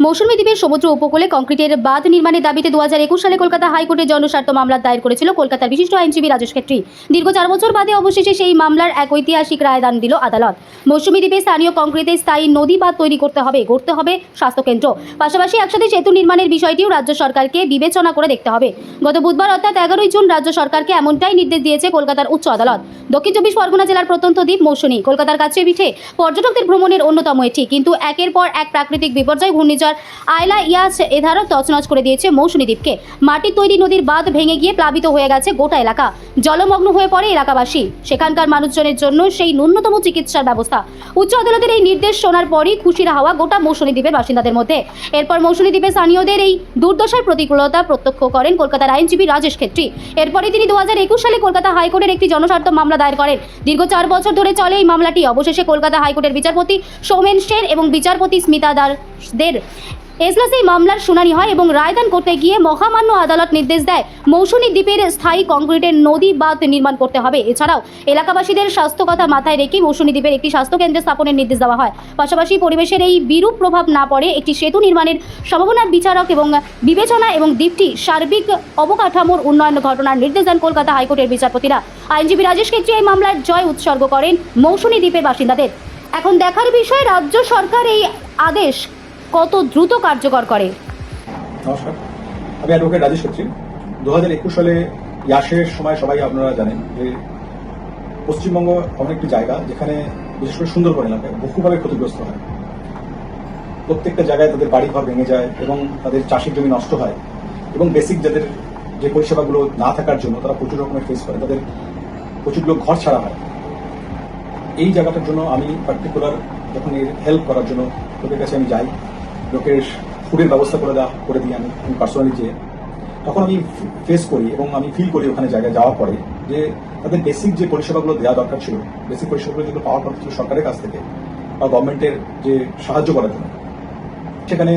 মৌসুমী দ্বীপের সমুদ্র উপকূলে কংক্রিটের বাঁধ নির্মাণের দাবিতে দু হাজার একুশ সালে কলকাতা হাইকোর্টে জনস্বার্থ মামলা দায়ের করেছিল কলকাতার বিশিষ্ট আইনজীবী রাজেশ খেত্রী দীর্ঘ চার বছর বাদে অবশেষে সেই মামলার এক ঐতিহাসিক রায়দান দিল আদালত। মৌসুমী দ্বীপে স্থানীয় কংক্রিটে স্থায়ী নদী বাঁধ তৈরি করতে হবে, গড়তে হবে স্বাস্থ্যকেন্দ্র। পাশাপাশি একসাথে সেতু নির্মাণের বিষয়টিও রাজ্য সরকারকে বিবেচনা করে দেখতে হবে। গত বুধবার অর্থাৎ এগারোই জুন রাজ্য সরকারকে এমনটাই নির্দেশ দিয়েছে কলকাতার উচ্চ আদালত। দক্ষিণ চব্বিশ পরগনা জেলার প্রত্যন্ত দ্বীপ মৌসুমী। কলকাতার কাছে পিঠে পর্যটকদের ভ্রমণের অন্যতম এটি। কিন্তু একের পর এক প্রাকৃতিক বিপর্যয় ঘূর্ণিঝড় আয়লা ইয়াস এধারও তছনছ করে দিয়েছে মৌসুমী দ্বীপকে। মাটির তৈরি নদীর বাঁধ ভেঙে গিয়ে প্লাবিত হয়ে গেছে গোটা এলাকা। জলমগ্ন হয়ে পড়ে এলাকাবাসী। সেখানকার মানুষজনের জন্য সেই ন্যূনতম চিকিৎসার ব্যবস্থা। উচ্চ আদালতের এই নির্দেশ শোনার পরই খুশির হাওয়া গোটা মৌসুমী দ্বীপের বাসিন্দাদের মধ্যে। এরপর মৌসুমী দ্বীপের স্থানীয়দের এই দুর্দশার প্রতিকূলতা প্রত্যক্ষ করেন কলকাতার আইনজীবী রাজেশ খেত্রী এরপরে তিনি দু হাজার একুশ সালে কলকাতা হাইকোর্টের একটি জনস্বার্থ মামলা দায়ের করেন। দীর্ঘ চার বছর ধরে চলে এই মামলাটি। অবশেষে কলকাতা হাইকোর্টের বিচারপতি সৌমেন সেন এবং বিচারপতি স্মিতা দাসদের এজলাসে মামলার শুনানি হয় এবং রায়দান করতে গিয়ে মহামান্য আদালত নির্দেশ দেয় মৌসুমী দ্বীপের স্থায়ী কংক্রিটের নদী বাঁধ নির্মাণ করতে হবে। এছাড়াও, এলাকাবাসীদের স্বাস্থ্য কথা মাথায় রেখে মৌসুমী দ্বীপের একটি স্বাস্থ্যকেন্দ্র স্থাপনের নির্দেশ দেওয়া হয়। পাশাপাশি পরিবেশের এই বিরূপ প্রভাব না পড়ে একটি সেতু নির্মাণের সম্ভাবনার বিচারক এবং বিবেচনা এবং দ্বীপটি সার্বিক অবকাঠামোর উন্নয়ন ঘটনার নির্দেশ দেন কলকাতা হাইকোর্টের বিচারপতিরা। আইনজীবী রাজেশ খেত্রী এই মামলার জয় উৎসর্গ করেন মৌসুমী দ্বীপের বাসিন্দাদের। এখন দেখার বিষয়, রাজ্য সরকার এই আদেশ কত দ্রুত কার্যকর করে। নমস্কার। আমি অ্যাডভোকেট রাজেশ সচিন দু হাজার একুশ সালে ইয়াসের সময় সবাই আপনারা জানেন যে পশ্চিমবঙ্গ এমন একটি জায়গা যেখানে বিশেষ করে সুন্দরবন এলাকায় বহুভাবে ক্ষতিগ্রস্ত হয়। প্রত্যেকটা জায়গায় তাদের বাড়ি ঘর ভেঙে যায় এবং তাদের চাষের জমি নষ্ট হয় এবং বেসিক যাদের যে পরিষেবাগুলো না থাকার জন্য তারা প্রচুর রকমের ফেস করে, তাদের প্রচুর লোক ঘর ছাড়া হয়। এই জায়গাটার জন্য আমি পার্টিকুলার যখন এর হেল্প করার জন্য লোকের কাছে আমি যাই লোকের ফুডের ব্যবস্থা করে দেওয়া, করে দিই আমি পার্সোনালি যেয়ে তখন আমি ফেস করি এবং আমি ফিল করি ওখানে জায়গায় যাওয়ার পরে যে তাদের বেসিক যে পরিষেবাগুলো দেওয়া দরকার ছিল বেসিক পরিষেবাগুলো যেগুলো পাওয়ার কথা ছিল সরকারের কাছ থেকে বা গভর্নমেন্টের যে সাহায্য করার জন্য, সেখানে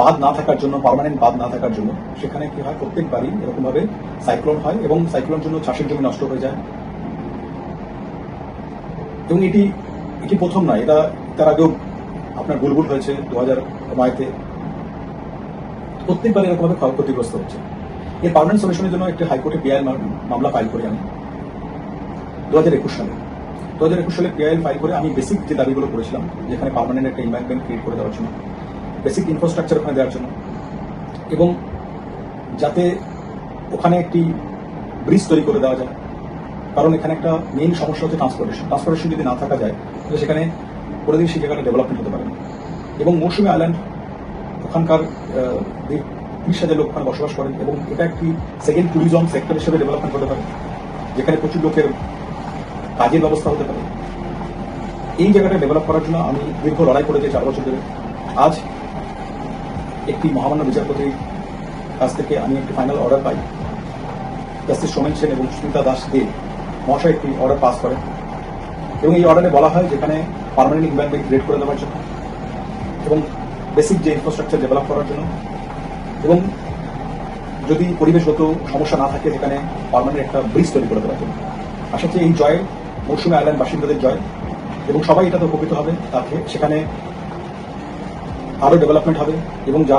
বাদ না থাকার জন্য পারমানেন্ট বাদ না থাকার জন্য সেখানে কি হয়, প্রত্যেকবারই এরকমভাবে সাইক্লোন হয় এবং সাইক্লোনের জন্য চাষের জমি নষ্ট হয়ে যায়। এবং এটি এটি প্রথম নয়, এটা তার আগেও আপনার বুলবুল হয়েছে দু হাজার নয়তে। প্রত্যেকবার এরকমভাবে ক্ষতিগ্রস্ত হচ্ছে। এর পার্মানেন্ট সলিউশনের জন্য একটি হাইকোর্টে পিআইএল মামলা ফাইল করি আমি। দু হাজার একুশ সালে। দু হাজার একুশ সালে পিআইএল ফাইল করে আমি বেসিক যে দাবিগুলো করেছিলাম, যেখানে পার্মানেন্ট একটা ইনভাইরনমেন্ট ক্রিয়েট করে দেওয়ার জন্য বেসিক ইনফ্রাস্ট্রাকচার ওখানে দেওয়ার জন্য, এবং যাতে ওখানে একটি ব্রিজ তৈরি করে দেওয়া যায়। কারণ এখানে একটা মেইন সমস্যা হচ্ছে ট্রান্সপোর্টেশন ট্রান্সপোর্টেশন যদি না থাকা যায়, তাহলে সেখানে কোনোদিন সেই জায়গাটা ডেভেলপমেন্ট হতে পারে। এবং মৌসুমী আইল্যান্ড ওখানকার তিরিশ হাজার লোক ওখানে বসবাস করেন এবং এটা একটি সেকেন্ড ট্যুরিজম সেক্টর হিসেবে ডেভেলপমেন্ট হতে পারে, যেখানে প্রচুর লোকের কাজের ব্যবস্থা হতে পারে। এই জায়গাটা ডেভেলপ করার জন্য আমি দীর্ঘ লড়াই করেছি চার বছর ধরে। আজ একটি মহামান্য বিচারপতির কাছ থেকে আমি একটি ফাইনাল অর্ডার পাই। জাস্টিস সোমেন সেন এবং সুমিতা দাস দে মহাশয় একটি অর্ডার পাস করেন। এবং এই অর্ডারে বলা হয় যেখানে পার্মানেন্ট ইনভারনমেন্ট ক্রিয়েট করে দেওয়ার জন্য এবং বেসিক যে ইনফ্রাস্ট্রাকচার ডেভেলপ করার জন্য এবং যদি পরিবেশগত সমস্যা না থাকে সেখানে পারমানেন্ট একটা ব্রিজ তৈরি করে দেওয়ার জন্য। আশা করি এই জয় মৌসুমী আইল্যান্ড বাসিন্দাদের জয় এবং সবাই এটাতে উপকৃত হবে। তাতে সেখানে আরও ডেভেলপমেন্ট হবে এবং যারা